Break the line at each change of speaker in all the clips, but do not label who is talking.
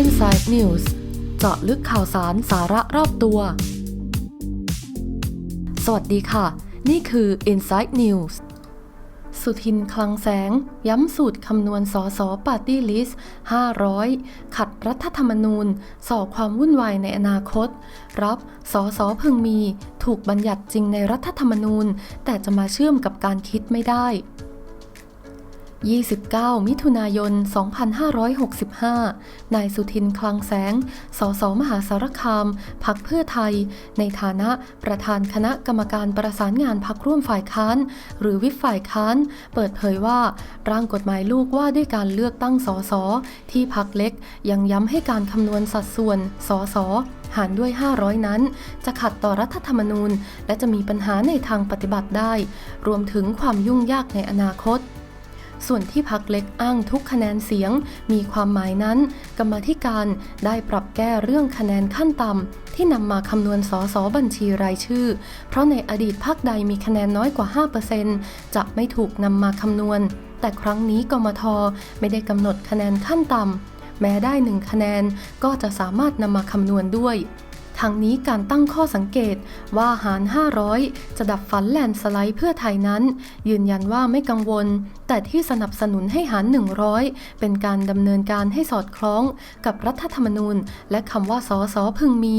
Inside News เจาะลึกข่าวสารสาระรอบตัว สวัสดีค่ะ นี่คือ Inside News สุทินคลังแสง ย้ำสูตรคำนวณสอสอปาร์ตี้ลิสต์500 ขัดรัฐธรรมนูญ ส่อความวุ่นวายในอนาคต รับสอสอพึงมี ถูกบัญญัติจริงในรัฐธรรมนูญ แต่จะมาเชื่อมกับการคิดไม่ได้ 29 มิถุนายน 2565 นายสุทินคลังแสง สสมหาสารคาม พักเพื่อไทย ในฐานะประธานคณะกรรมการประสานงานพักร่วมฝ่ายค้าน หรือวิปฝ่ายค้าน เปิดเผยว่า ร่างกฎหมายลูกว่าด้วยการเลือกตั้งสสที่พักเล็ก ยังย้ำให้การคำนวณสัดส่วนสสหารด้วย 500 นั้น จะขัดต่อรัฐธรรมนูญ และจะมีปัญหาในทางปฏิบัติได้ รวมถึงความยุ่งยากในอนาคต ส่วนที่พักเล็กอ้างทุกคะแนนเสียง มีความหมายนั้น กรรมธิการได้ปรับแก้เรื่องคะแนนขั้นต่ำที่นำมาคำนวณสสบัญชีรายชื่อ เพราะในอดีตพักใดมีคะแนนน้อยกว่า 5%จะไม่ถูกนำมาคำนวณ แต่ครั้งนี้กมทไม่ได้กำหนดคะแนนขั้นต่ำแม้ได้หนึ่งคะแนนก็จะสามารถนำมาคำนวณด้วย ทั้งนี้การตั้งข้อสังเกตว่าหาร 500 จะดับฝันแลนด์สไลด์เพื่อไทยนั้น ยืนยันว่าไม่กังวล แต่ที่สนับสนุนให้หาร 100 เป็นการดำเนินการให้สอดคล้องกับรัฐธรรมนูญ และคำว่าสอสอพึงมี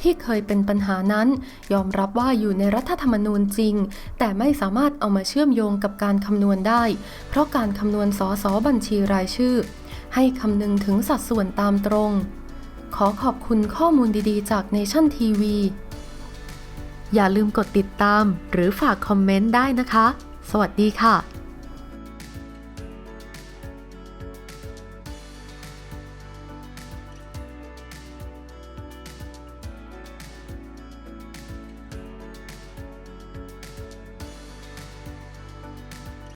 ที่เคยเป็นปัญหานั้น ยอมรับว่าอยู่ในรัฐธรรมนูญจริง แต่ไม่สามารถเอามาเชื่อมโยงกับการคำนวณได้ เพราะการคำนวณสอสอบัญชีรายชื่อ ให้คำนึงถึงสัดส่วนตามตรง ขอขอบคุณข้อมูลดีๆ จาก Nation TV อย่าลืมกดติดตามหรือฝากคอมเมนต์ได้นะคะ สวัสดีค่ะ